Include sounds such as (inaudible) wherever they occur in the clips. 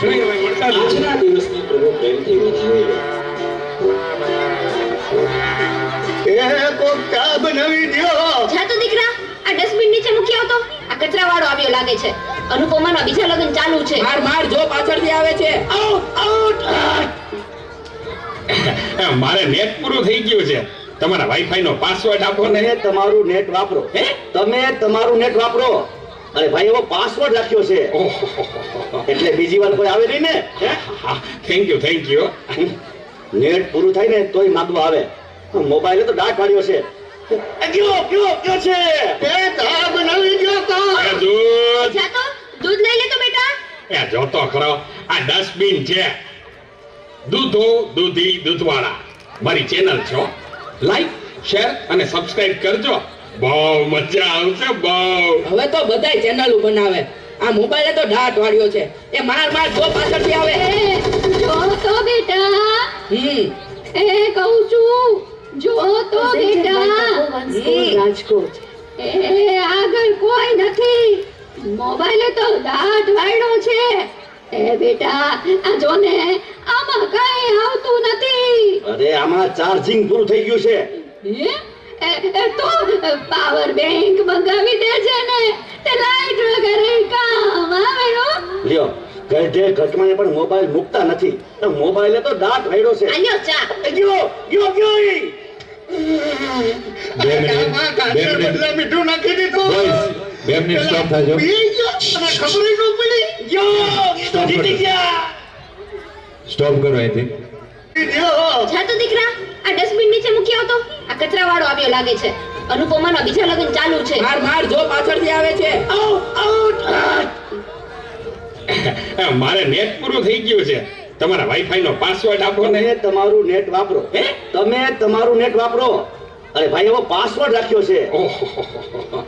જોઈએ હવે મળતા આજના દિવસની પ્રભુ પ્રેમથી વધાવી એ કોક બનાવી દ્યો જા તો દીકરા આ ડસ્ટબિન નીચે મૂકી આવતો. આ કચરા આવ્યો લાગે છે. અનુપમાના બીજા લગ્ન ચાલુ છે. માર માર જો પાછળથી આવે છે. મારે નેટ પૂરું થઈ ગયું છે. તમારા વાઈફાઈ નો પાસવર્ડ આપો ને. તમારું નેટ વાપરો. હે? તમે તમારું નેટ વાપરો. અરે ભાઈ એવો પાસવર્ડ રાખ્યો છે. ઓહો એટલે બીજી વાર કોઈ આવે નહીં ને? Thank you thank you net પૂરું થાય ને તોય માગવા આવે. મોબાઈલે તો ડાક વાળ્યો છે. ગયો ગયો કયો કયો છે? એ ચા બનાવી ગયો તો. દૂધ. દૂધ લઈ લે તો બેટા. એ જોતો ખરો. આ ડસ્ટબિન છે. દૂધો દૂધી દૂધવાળા. મારી ચેનલ છો લાઈક શેર અને સબસ્ક્રાઇબ કરજો. બહુ મજા આવશે બહુ. હવે તો બધાય ચેનલો બનાવે. આ મોબાઈલે તો ઢાટ વાળ્યો છે. એ માર માર જો પાછળથી આવે. જો તો બેટા. હમ. એ કહું છું જો તો બેટા. રાજકોટ. એ આગળ કોઈ નથી. મોબાઈલે તો ઢાટ વાળ્યો છે. એ બેટા આ જો ને આમાં કઈ આવતું નથી. અરે આમાં ચાર્જિંગ પૂરું થઈ ગયું છે. હે? એ તો પાવર બેંક મંગાવી દે છે ને તે લાઈટ વગર કામ આવે હો લ્યો જે ઘટમાં પણ મોબાઈલ મૂકતા નથી તો મોબાઈલે તો દાંત વાળ્યો છે. આયો ચા. ગયો ગયો ગયો. બે મિનિટ બે મિનિટ. મીઠું નાખી દીધું. બે મિનિટ સ્ટોપ થાજો પી ખબર ન પડી? ગયો એ ગયા. સ્ટોપ કરો અહીંથી. જા તો દીકરા આ ડસ્ટબિન નીચે મૂકી આવતો. આ કચરા વાળો આવ્યો લાગે છે. અનુપમાના બીજા લગ્ન ચાલુ છે. માર માર જો પાછળથી આવે છે. (laughs) મારે નેટ પૂરું થઈ ગયું છે. તમારા વાઈફાઈ નો પાસવર્ડ આપો ને. તમારું નેટ વાપરો. હે? તમે તમારું નેટ વાપરો. અરે ભાઈ એવો પાસવર્ડ રાખ્યો છે.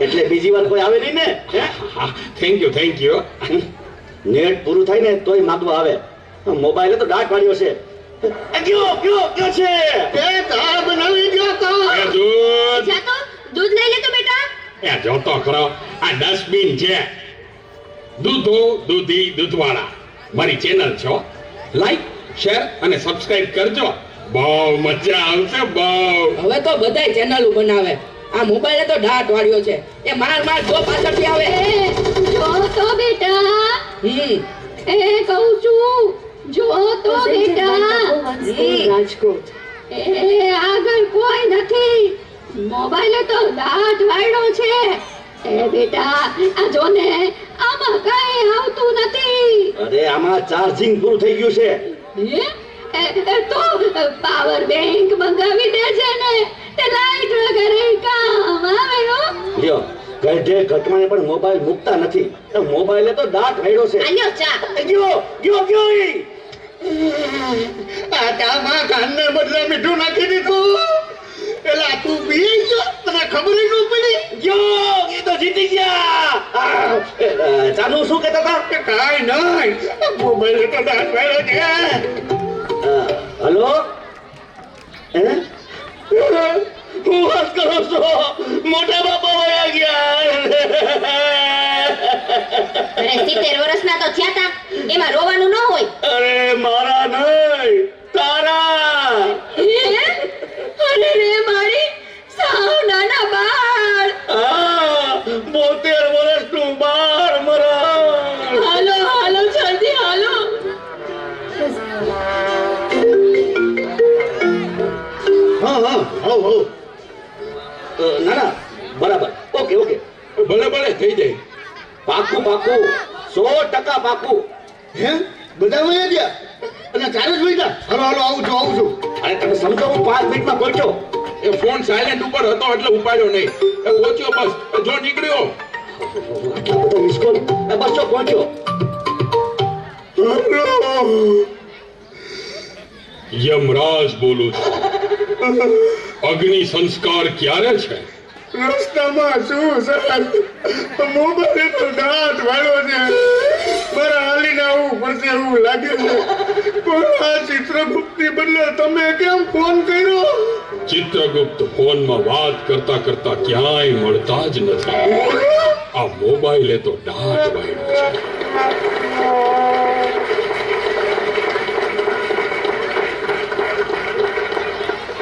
એટલે બીજી વાર કોઈ આવે નહીં ને? Thank you thank you net પૂરું થાય ને તોય માગવા આવે. મોબાઈલ તો ડાક વાળ્યો છે. ગયો ગયો કયો કયો છે? એ તા બનાવી ગયો તો. એ દૂધ. જા તો દૂધ લઈ લે તો બેટા. એ જોતો ખરો. આ ડસ્ટબિન છે. દૂધો દૂધી દૂધવાળા. મારી ચેનલ છો? લાઈક શેર અને સબસ્ક્રાઇબ કરજો. બહુ મજા આવશે બહુ. હવે તો બધાય ચેનલો બનાવે. આ મોબાઈલે તો ડાટ વાળ્યો છે. એ માર માર જો પાછળથી આવે. જો તો બેટા. હમ. એ કહું છું જો તો બેટા. રાજકોટ. એ આગળ કોઈ નથી. મોબાઈલે તો દાંત વાળ્યો છે. એ બેટા આ જો ને કઈ આવતું નથી. અરે આમાં ચાર્જિંગ પૂરું થઈ ગયું છે. તો પાવર બેંક મંગાવી દેજે ને. તે લાઈટ વગેરે કામ આવે હો. લ્યો ગઢે ઘટમાને પણ મોબાઈલ મૂકતા નથી. તો મોબાઈલે તો દાંત વાળ્યો છે. આલ્યો ચા. ગયો ગયો ગયો ઈ. આ ચામાં કાનને બદલે મીઠું નાખી દીધું. આ, શું કહેતા હતા? કાઈ નહીં. મોબાઈલ તો દાંત વાળ્યો છે. હલો? હે? હું વાત કરો છો? મોટા બાપા વયા ગયા. અરે સિત્તેર વર્ષના તો થયા હતા એમાં રોવાનું ન હોય. અરે મારા નહીં. ના ના. બરાબર. Okay okay. ભલે ભલે થઈ જાય. પાકું પાકું. સો ટકા પાકું. હે? બધા વયા ગયા? અને ચારે જ વયા હલો હલો આવું છું આવું છું. અરે તમે સમજો હું પાંચ મિનિટમાં પહોંચ્યો. એ ફોન સાયલેન્ટ ઉપર હતો એટલે ઉપાડ્યો નહીં. એ પહોંચ્યો બસ. જો નીકળ્યો. બધા બસ જો પહોંચ્યો. યમરાજ બોલું છું. અગ્નિ સંસ્કાર ક્યારે છે? રસ્તામાં શું સર? મોબાઈલ તો દાંત વાળો છે. મારા હાલીને આવું પડશે એવું લાગે છે. પણ આ ચિત્રગુપ્તની બદલે તમે કેમ ફોન કર્યો? ચિત્રગુપ્ત ફોનમાં વાત કરતા કરતા ક્યાંય મળતા જ નથી. આ મોબાઈલે તો દાંત વાળ્યો છે.